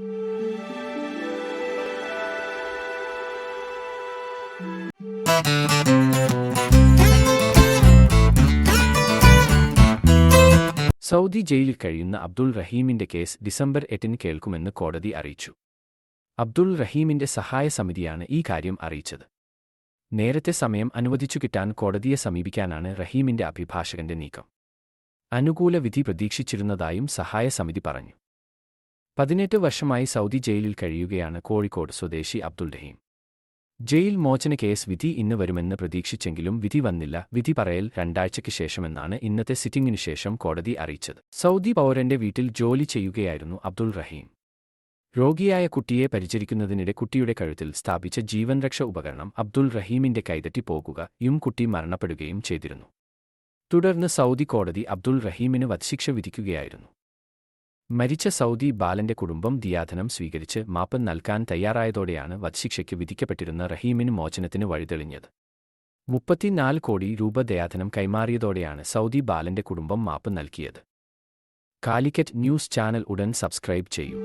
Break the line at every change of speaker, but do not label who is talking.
Saudi ജയിലിൽ കഴിയുന്ന Abdul റഹീമിന്റെ case December എട്ടിന് കേൾക്കുമെന്ന് കോടതി അറിയിച്ചു. അബ്ദുൾ റഹീമിന്റെ സഹായ സമിതിയാണ് ഈ കാര്യം അറിയിച്ചത്. നേരത്തെ സമയം അനുവദിച്ചു കിട്ടാൻ കോടതിയെ സമീപിക്കാനാണ് റഹീമിന്റെ അഭിഭാഷകന്റെ നീക്കം. അനുകൂല വിധി പ്രതീക്ഷിച്ചിരുന്നതായും സഹായ സമിതി പറഞ്ഞു. പതിനെട്ട് വർഷമായി സൗദി ജയിലിൽ കഴിയുകയാണ് കോഴിക്കോട് സ്വദേശി അബ്ദുൾ റഹീം. ജയിൽ മോചന കേസ് വിധി ഇന്ന് വരുമെന്ന് പ്രതീക്ഷിച്ചെങ്കിലും വിധി വന്നില്ല. വിധി പറയൽ രണ്ടാഴ്ചയ്ക്ക് ശേഷമെന്നാണ് ഇന്നത്തെ സിറ്റിംഗിനു ശേഷം കോടതി അറിയിച്ചത്. സൗദി പൗരന്റെ വീട്ടിൽ ജോലി ചെയ്യുകയായിരുന്നു അബ്ദുൾ റഹീം. രോഗിയായ കുട്ടിയെ പരിചരിക്കുന്നതിനിടെ കുട്ടിയുടെ കഴുത്തിൽ സ്ഥാപിച്ച ജീവൻ രക്ഷ ഉപകരണം അബ്ദുൾ റഹീമിന്റെ കൈതട്ടി പോകുകയും കുട്ടി മരണപ്പെടുകയും ചെയ്തിരുന്നു. തുടർന്ന് സൗദി കോടതി അബ്ദുൾ റഹീമിന് വധശിക്ഷ വിധിക്കുകയായിരുന്നു. മരിച്ച സൗദി ബാലന്റെ കുടുംബം ദിയാധനം സ്വീകരിച്ച് മാപ്പ് നൽകാൻ തയ്യാറായതോടെയാണ് വധശിക്ഷയ്ക്ക് വിധിക്കപ്പെട്ടിരുന്ന റഹീമിന് മോചനത്തിന് വഴിതെളിഞ്ഞത്. മുപ്പത്തിനാല് കോടി രൂപ ദയാധനം കൈമാറിയതോടെയാണ് സൗദി ബാലന്റെ കുടുംബം മാപ്പ് നൽകിയത്. കാലിക്കറ്റ് ന്യൂസ് ചാനൽ ഉടൻ സബ്സ്ക്രൈബ് ചെയ്യൂ.